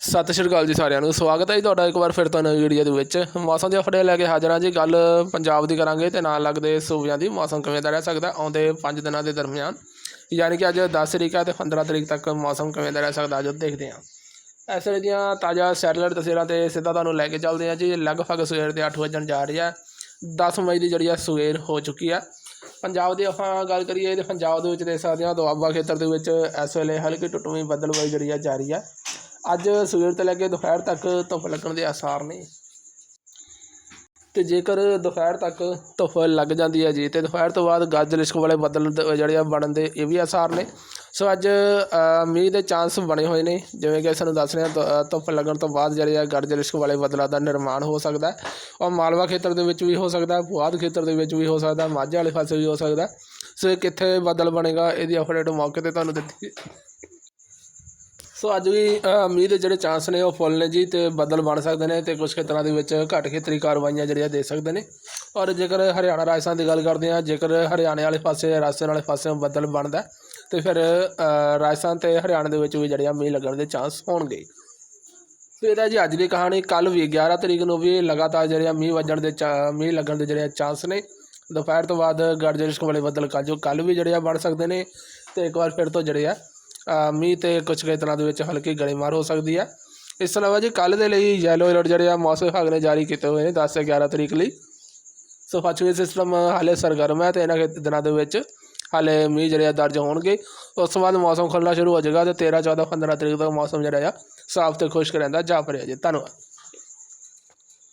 ਸਤਿ ਸ਼੍ਰੀ ਅਕਾਲ ਜੀ ਸਾਰਿਆਂ ਨੂੰ। ਸਵਾਗਤ ਹੈ ਜੀ ਤੁਹਾਡਾ ਇੱਕ ਵਾਰ ਫਿਰ ਤੋਂ ਨਵੀਂ ਵੀਡੀਓ ਦੇ ਵਿੱਚ। ਮੌਸਮ ਦੀਆਂ ਫੜੇ ਲੈ ਕੇ ਹਾਜ਼ਰ ਹਾਂ ਜੀ। ਗੱਲ ਪੰਜਾਬ ਦੀ ਕਰਾਂਗੇ ਤੇ ਨਾਲ ਲੱਗਦੇ ਸੂਬਿਆਂ ਦੀ। ਮੌਸਮ ਕਿਵੇਂ ਦਾ ਰਹਿ ਸਕਦਾ ਆਉਂਦੇ 5 ਦਿਨਾਂ ਦੇ ਦਰਮਿਆਨ। ਯਾਨੀ ਕਿ ਅੱਜ 10 ਤਰੀਕ ਹੈ ਤੇ 15 ਤਰੀਕ ਤੱਕ ਮੌਸਮ ਕਿਵੇਂ ਦਾ ਰਹਿ ਸਕਦਾ ਅੱਜ ਦੇਖਦੇ ਹਾਂ। ਇਸ ਵੇਲੇ ਦੀਆਂ ਤਾਜ਼ਾ ਸੈਟੇਲਾਈਟ ਤਸਵੀਰਾਂ ਤੇ ਸਿੱਧਾ ਤੁਹਾਨੂੰ ਲੈ ਕੇ ਚੱਲਦੇ ਹਾਂ ਜੀ। ਲਗਭਗ ਸਵੇਰ ਦੇ 8 ਵਜਣ ਜਾ ਰਹੀ ਹੈ। 10 ਮਈ ਦੀ ਜਿਹੜੀ ਆ ਸਵੇਰ ਹੋ ਚੁੱਕੀ ਹੈ। ਪੰਜਾਬ ਦੀ ਆਪਾਂ ਗੱਲ ਕਰੀਏ ਤੇ ਪੰਜਾਬ ਦੇ ਵਿੱਚ ਦੇਖ ਸਕਦੇ ਹਾਂ, ਦੁਆਬਾ ਖੇਤਰ ਦੇ ਵਿੱਚ ਇਸ ਵੇਲੇ ਹਲਕੀ ਟੁੱਟਵੀਂ ਬੱਦਲਬਾਈ ਜਿਹੜੀ ਆ ਜਾਰੀ ਹੈ। ਅੱਜ ਸਵੇਰ ਤੋਂ ਲੈ ਕੇ ਦੁਪਹਿਰ ਤੱਕ ਧੁੱਪ ਲੱਗਣ ਦੇ ਆਸਾਰ ਨੇ ਤੇ ਜੇਕਰ ਦੁਪਹਿਰ ਤੱਕ ਧੁੱਪ ਲੱਗ ਜਾਂਦੀ ਹੈ ਜੀ ਤੇ ਦੁਪਹਿਰ ਤੋਂ ਬਾਅਦ ਗੱਜ ਲਿਸ਼ਕ ਵਾਲੇ ਬੱਦਲ ਦ- ਜਿਹੜੇ ਆ ਬਣਨ ਦੇ ਇਹ ਵੀ ਆਸਾਰ ਨੇ ਸੋ ਅੱਜ ਅ, ਮੀਂਹ ਦੇ ਚਾਂਸ ਬਣੇ ਹੋਏ ਨੇ ਜਿਵੇਂ ਕਿ ਸਾਨੂੰ ਦੱਸ ਰਹੇ ਹਾਂ ਧੁ- ਅ, ਧੁੱਪ ਲੱਗਣ ਤੋਂ ਬਾਅਦ ਜਿਹੜੇ ਆ ਗੱਜ ਲਿਸ਼ਕ ਵਾਲੇ ਬੱਦਲਾਂ ਦਾ ਨਿਰਮਾਣ ਹੋ ਸਕਦਾ ਹੈ। ਔਰ ਮਾਲਵਾ ਖੇਤਰ ਦੇ ਵਿੱਚ ਵੀ ਹੋ ਸਕਦਾ ਹੈ, ਪੁਆਧ ਖੇਤਰ ਦੇ ਵਿੱਚ ਵੀ ਹੋ ਸਕਦਾ ਹੈ, ਮਾਝੇ ਵਾਲੇ ਪਾਸੇ ਵੀ ਹੋ ਸਕਦਾ ਹੈ। ਸੋ ਇਹ ਕਿੱਥੇ ਬੱਦਲ ਬਣੇਗਾ ਇਹਦੀ ਅਪਡੇਟ ਮੌਕੇ ਤੇ ਤੁਹਾਨੂੰ ਦਿੱਤੀ ਸੋ ਅੱਜ ਵੀ ਮੀਂਹ ਦੇ ਜਿਹੜੇ ਚਾਂਸ ਨੇ, ਉਹ ਫੁੱਲ ਨੇ ਜੀ ਤੇ ਬੱਦਲ ਬਣ ਸਕਦੇ ਨੇ ਤੇ ਕੁਝ ਖੇਤਰਾਂ ਦੇ ਵਿੱਚ ਘੱਟ ਖੇਤਰੀ ਕਾਰਵਾਈਆਂ ਜਿਹੜੀਆਂ ਦੇ ਸਕਦੇ ਨੇ। ਔਰ ਜੇਕਰ ਹਰਿਆਣਾ ਰਾਜਸਥਾਨ ਦੀ ਗੱਲ ਕਰਦੇ ਹਾਂ, ਜੇਕਰ ਹਰਿਆਣੇ ਵਾਲੇ ਪਾਸੇ, ਰਾਜਸਥਾਨ ਵਾਲੇ ਪਾਸੇ ਬੱਦਲ ਬਣਦਾ, ਤੇ ਫਿਰ ਰਾਜਸਥਾਨ ਤੇ ਹਰਿਆਣਾ ਦੇ ਵਿੱਚ ਵੀ ਜਿਹੜੇ ਆ ਮੀਂਹ ਲੱਗਣ ਦੇ ਚਾਂਸ ਹੋਣਗੇ। ਸੋ ਇਹਦਾ ਜੀ ਅੱਜ ਦੀ ਕਹਾਣੀ ਕੱਲ ਵੀ 11 ਤਰੀਕ ਨੂੰ ਵੀ ਲਗਾਤਾਰ ਜਿਹੜੇ ਆ ਮੀਂਹ ਵੱਜਣ ਦੇ ਚਾ- ਮੀਂਹ ਲੱਗਣ ਦੇ ਜਿਹੜੇ ਆ ਚਾਂਸ ਨੇ। ਦੁਪਹਿਰ ਤੋਂ ਬਾਅਦ ਗੜਜਰਿਸ਼ਕ ਵਾਲੇ ਬੱਦਲ ਕੱਲ ਜੋ ਕੱਲ ਵੀ ਜਿਹੜੇ ਆ ਬਣ ਸਕਦੇ ਨੇ। ਤੇ ਇੱਕ ਵਾਰ ਫਿਰ ਤੋਂ ਜਿਹੜੇ ਆ ਮੀਂਹ ਤੇ ਕੁਝ ਖੇਤਰਾਂ ਦੇ ਵਿੱਚ ਹਲਕੀ ਗੜੇਮਾਰ ਹੋ ਸਕਦੀ ਹੈ ਇਸ ਤੋਂ ਇਲਾਵਾ ਜੀ ਕੱਲ ਦੇ ਲਈ ਯੈਲੋ ਅਲਰਟ ਜਿਹੜੇ ਆ ਮੌਸਮ ਵਿਭਾਗ ਨੇ ਜਾਰੀ ਕੀਤੇ ਹੋਏ ਨੇ 10 ਤੇ 11 ਤਰੀਕ ਲਈ। ਸੋ ਪੱਛਮੀ ਸਿਸਟਮ ਹਾਲੇ ਸਰਗਰਮ ਹੈ ਤੇ ਇਹਨਾਂ ਖੇਤ- ਦਿਨਾਂ ਦੇ ਵਿੱਚ ਹਾਲੇ ਮੀਂਹ ਜਿਹੜੇ ਆ ਦਰਜ ਹੋਣਗੇ। ਉਸ ਤੋਂ ਬਾਅਦ ਮੌਸਮ ਖੁੱਲਣਾ ਸ਼ੁਰੂ ਹੋ ਜਾਏਗਾ ਤੇ 13 14 15 ਤਰੀਕ ਤੱਕ ਮੌਸਮ ਜਿਹੜਾ ਆ ਸਾਫ਼ ਤੇ ਖੁਸ਼ਕ ਰਹਿੰਦਾ ਜਾਪ ਰਿਹਾ ਜੀ। ਧੰਨਵਾਦ।